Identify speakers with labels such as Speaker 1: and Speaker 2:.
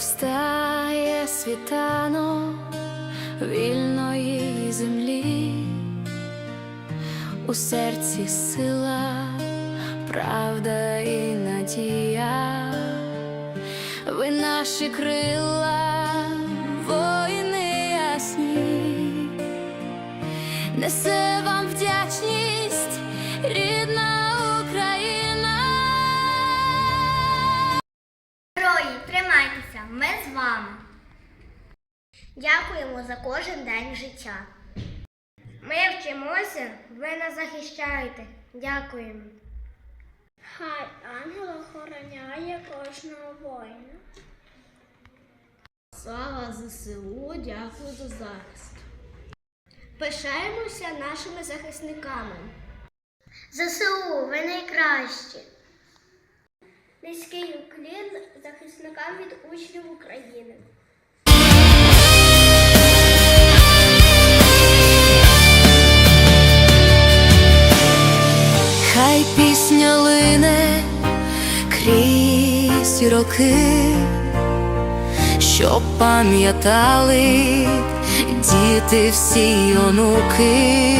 Speaker 1: Встає світанок вільної землі, у серці сила, правда і надія, ви наші крила, воїни ясні, несе вам вдячність,
Speaker 2: вами. Дякуємо за кожен день життя. Ми вчимося, ви нас захищаєте. Дякуємо.
Speaker 3: Хай ангел охороняє кожного воїна.
Speaker 1: Слава ЗСУ, дякую за захист.
Speaker 2: Пишаємося нашими захисниками. ЗСУ, ви найкращі. Низький уклін захисникам від учнів України.
Speaker 1: Хай пісня лине крізь роки, щоб пам'ятали діти всі онуки,